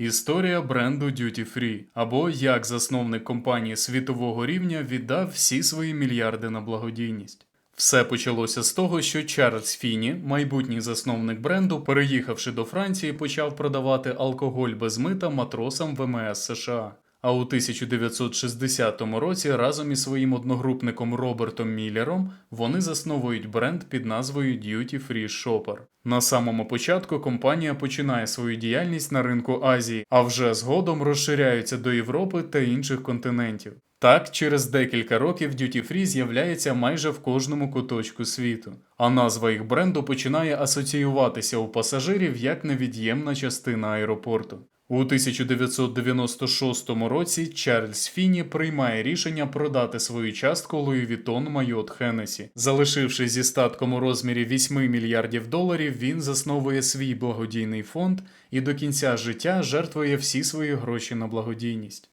Історія бренду Duty Free або як засновник компанії світового рівня віддав всі свої мільярди на благодійність. Все почалося з того, що Чарльз Фіні, майбутній засновник бренду, переїхавши до Франції, почав продавати алкоголь без мита матросам ВМС США. А у 1960 році разом із своїм одногрупником Робертом Міллером вони засновують бренд під назвою Duty Free Shopper. На самому початку компанія починає свою діяльність на ринку Азії, а вже згодом розширяються до Європи та інших континентів. Так, через декілька років Duty Free з'являється майже в кожному куточку світу, а назва їх бренду починає асоціюватися у пасажирів як невід'ємна частина аеропорту. У 1996 році Чарльз Фіні приймає рішення продати свою частку Луї Вітон Майот Хенесі. Залишивши зі статком у розмірі 8 мільярдів доларів, він засновує свій благодійний фонд і до кінця життя жертвує всі свої гроші на благодійність.